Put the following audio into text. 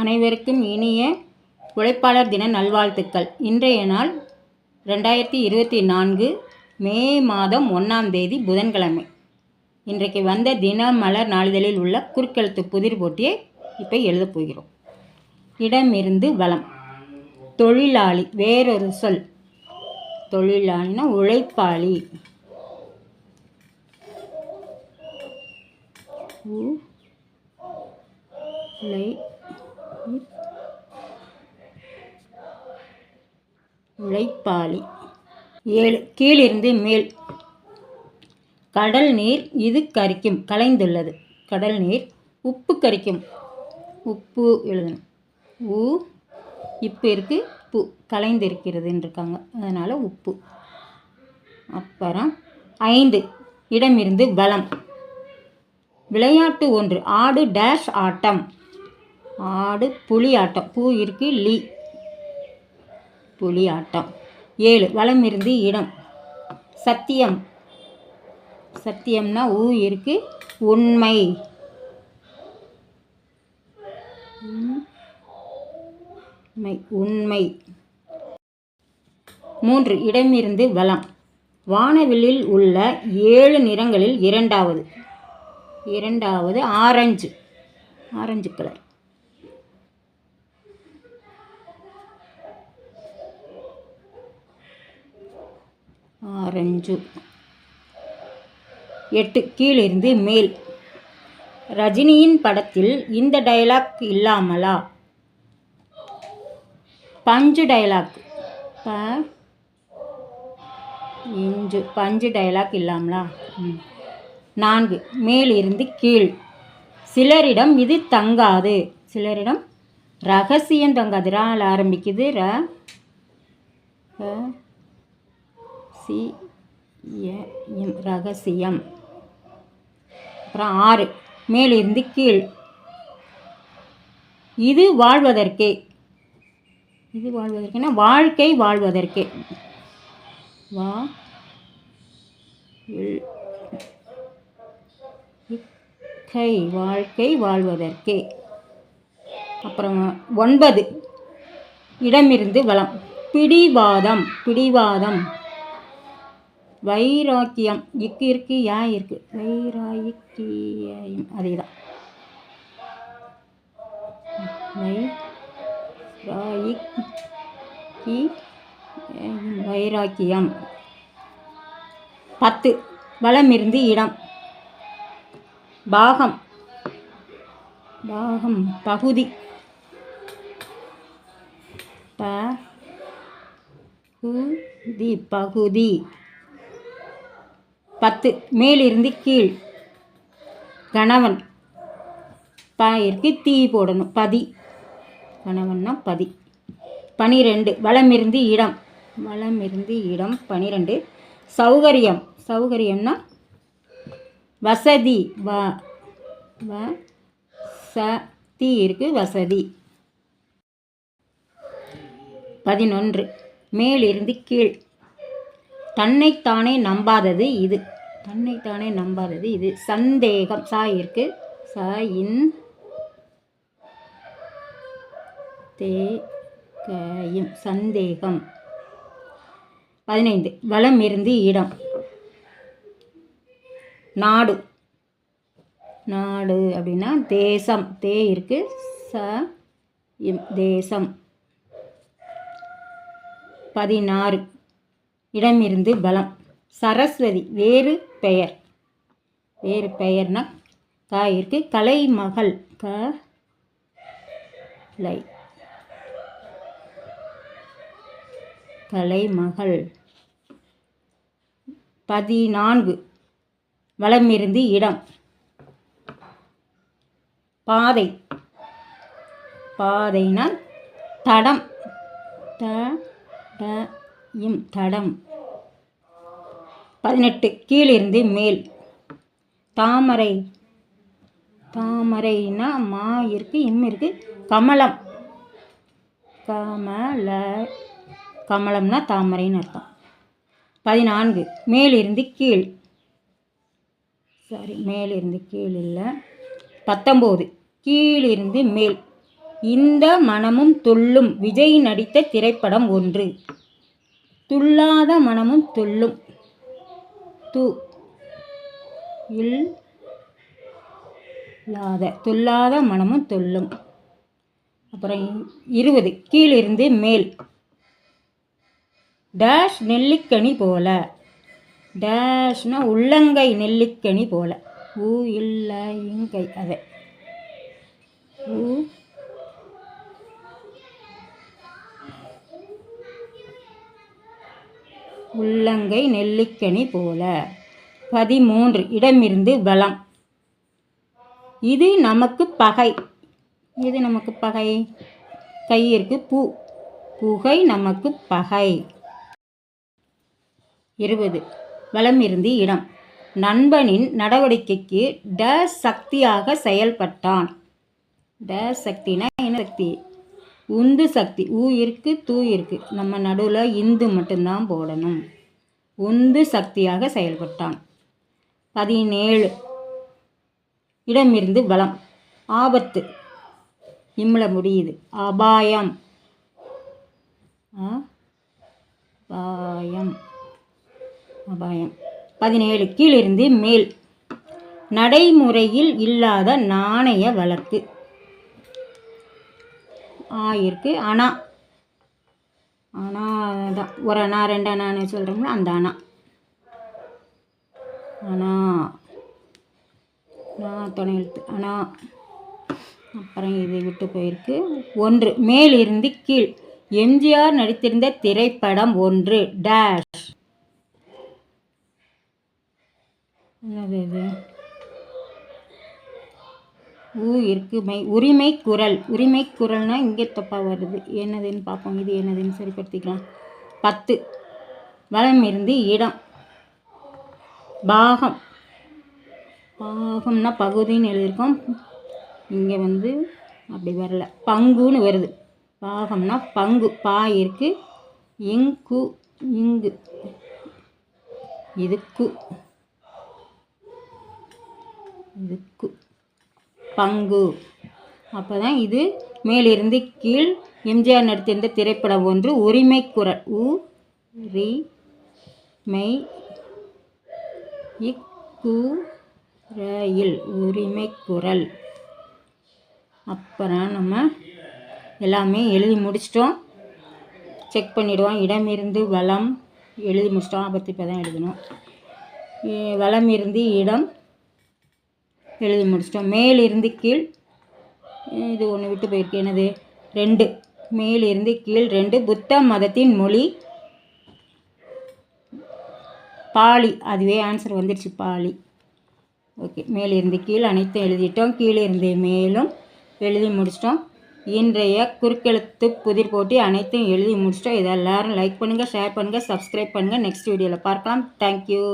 அனைவருக்கும் இனிய உழைப்பாளர் தின நல்வாழ்த்துக்கள். இன்றைய நாள் ரெண்டாயிரத்தி இருபத்தி நான்கு மே மாதம் ஒன்றாம் தேதி புதன்கிழமை. இன்றைக்கு வந்த தினமலர் நாளிதழில் உள்ள குறுக்கெழுத்து புதிர் போட்டியை இப்போ எழுதப் போகிறோம். இடமிருந்து வளம். தொழிலாளி வேறொரு சொல். தொழிலாளினா உழைப்பாளி. உ உழை உழைப்பாளி. ஏழு கீழிருந்து மேல். கடல் நீர் இது கரிக்கும் கலைந்துள்ளது. கடல் நீர் உப்பு கரிக்கும். உப்பு எழுதணும். உ இப்போ இருக்குது பு கலைந்து இருக்காங்க அதனால் உப்பு. அப்புறம் ஐந்து இடமிருந்து வளம். விளையாட்டு ஒன்று ஆடு டேஷ் ஆட்டம். ஆடு புலி ஆட்டம் பூ இருக்குது லி. புலி ஆட்டம் ஏழு வளமிருந்து இருந்து இடம். சத்தியம். சத்தியம்னா ஊ இருக்குது உண்மை. உண்மை உண்மை. மூன்று இடமிருந்து வளம். வானவில்லில் உள்ள ஏழு நிறங்களில் இரண்டாவது. இரண்டாவது ஆரஞ்சு. Orange colour orange. எட்டு கீழிருந்து மேல். ரஜினியின் படத்தில் இந்த டயலாக் இல்லாமலா? பஞ்சு டயலாக் ப இஞ்சு. பஞ்சு டயலாக் இல்லாமலா? ம். நான்கு மேலிருந்து கீழ். சிலரிடம் இது தங்காது. சிலரிடம் ரகசியம் தங்காது. ரால் ஆரம்பிக்குது. ர ரகசியம் ரகசியம். அப்புறம் ஆறு மேலிருந்து கீழ். இது வாழ்வதற்கே. இது வாழ்வதற்கேனா வாழ்க்கை வாழ்வதற்கே. வா கை வாழ்க்கை வாழ்வதற்கே. அப்புறம் ஒன்பது இடமிருந்து வளம். பிடிவாதம் பிடிவாதம். வைராக்கியம் இக்கு இருக்கு யா இருக்கு. வைராக்கியம். அதே தான் வைராக்கியம். பத்து. வளமிருந்து இடம். பாகம். பாகம் பகுதி. பகுதி பகுதி. பத்து. மேலிருந்து கீழ். கணவன் ப தீ போடணும். பதி. கணவன்னா பதி. பனிரெண்டு. வளமிருந்து இடம். வளமிருந்து இடம். பனிரெண்டு. சௌகரியம். சௌகரியம்னா வசதி. வ வ ச தீ இருக்கு வசதி. பதினொன்று. மேலிருந்து கீழ். தன்னைத்தானே நம்பாதது இது. தன்னைத்தானே நம்பாதது இது. சந்தேகம். சா இருக்கு. ச இன் தே கயும் சந்தேகம். பதினைந்து. வளம் இருந்து இடம். நாடு. நாடு அப்படின்னா தேசம். தே இருக்கு. ச இம். தேசம். பதினாறு. இடமிருந்து பலம். சரஸ்வதி வேறு பெயர். வேறு பெயர்னா தாயிற்கு கலைமகள் கலை கலைமகள். பதினான்கு. வளமிருந்து இடம். பாதை. பாதைனா தடம். த இம் தடம். பதினெட்டு கீழிருந்து மேல். தாமரை. தாமரைனா மா இருக்குது இம் இருக்கு. கமலம். கமல கமலம்னா தாமரைன்னு அர்த்தம். பதினான்கு மேலிருந்து கீழ். சாரி மேலிருந்து கீழ் இல்லை. பத்தொம்போது கீழிருந்து மேல். இந்த மனமும் துள்ளும் விஜய் நடித்த திரைப்படம் ஒன்று. துள்ளாத மனமும் துள்ளும். து இல் லாத துள்ளாத மனமும் துள்ளும். அப்புறம் இருபது கீழிருந்து மேல். டேஷ் நெல்லிக்கனி போல. டேஷ்னா உள்ளங்கை நெல்லிக்கனி போல. ஊ இல்லை இங்கை அதை. ஊ உள்ளங்கை நெல்லிக்கனி போல. பதிமூன்று இடமிருந்து பலம் இது நமக்கு பகை. இது நமக்கு பகை? கையிற்கு பூ. புகை நமக்கு பகை. இருபது வலமிருந்து இடம். நண்பனின் நடவடிக்கைக்கு ட சக்தியாக செயல்பட்டான். ட சக்தினா என்ன சக்தி? உந்து சக்தி ஊ இருக்குது தூ இருக்குது நம்ம நடுவில் இந்து மட்டும்தான் போடணும். உந்து சக்தியாக செயல்பட்டான். பதினேழு. இடமிருந்து பலம் ஆபத்து. இம்ல முடியுது. அபாயம். அபாயம். அபாயம். பதினேழு. கீழிருந்து மேல். நடைமுறையில் இல்லாத நாணய வழக்கு இருக்குது அணா அணா தான். ஒரு அணா ரெண்டு அணான்னு சொல்கிறோம்ல அந்த அணா அணா நான் துணை எழுத்து. அணா அப்புறம் இது விட்டு போயிருக்கு. ஒன்று மேலிருந்து கீழ். எம்ஜிஆர் நடித்திருந்த திரைப்படம் ஒன்று டேஷ். என்னது இது? ஊ மை உரிமை குரல். உரிமை குரல்னா இங்கே தப்பாக வருது. என்னதுன்னு பார்ப்போம். இது என்னதுன்னு சரிப்படுத்திக்கலாம். பத்து. வளம் இருந்து இடம். பாகம். பாகம்னா பகுதின்னு எழுதியிருக்கோம். இங்கே வந்து அப்படி வரல. பங்குன்னு வருது. பாகம்னா பங்கு. பா இருக்கு. இங்கு இங்கு. இதுக்கு. இதுக்கு. பங்கு. அப்போ தான் இது மேலிருந்து கீழ் எம்ஜிஆர் நடித்திருந்த திரைப்படம் ஒன்று உரிமை குரல் உ ரி மெய் இக்கு ரயில் உரிமை குரல். அப்புறம் நம்ம எல்லாமே எழுதி முடிச்சிட்டோம். செக் பண்ணிவிடுவோம் இடமிருந்து வளம் எழுதி முடிச்சிட்டோம். பற்றி இப்போ தான் எழுதணும் வளம் இருந்து இடம் எழுதி முடிச்சிட்டோம். மேலிருந்து கீழ் இது ஒன்று விட்டு போயிருக்கு. என்னது? ரெண்டு. மேலிருந்து கீழ் ரெண்டு. புத்த மதத்தின் மொழி பாலி. அதுவே ஆன்சர் வந்துடுச்சு பாலி. ஓகே. மேலிருந்து கீழ் அனைத்தும் எழுதிட்டோம். கீழே இருந்து மேலும் எழுதி முடிச்சிட்டோம். இன்றைய குறுக்கெழுத்து புதிர் போட்டி அனைத்தும் எழுதி முடிச்சிட்டோம். இதை எல்லோரும் லைக் பண்ணுங்கள் ஷேர் பண்ணுங்கள் சப்ஸ்கிரைப் பண்ணுங்கள் நெக்ஸ்ட் வீடியோவில் பார்க்கலாம். தேங்க்யூ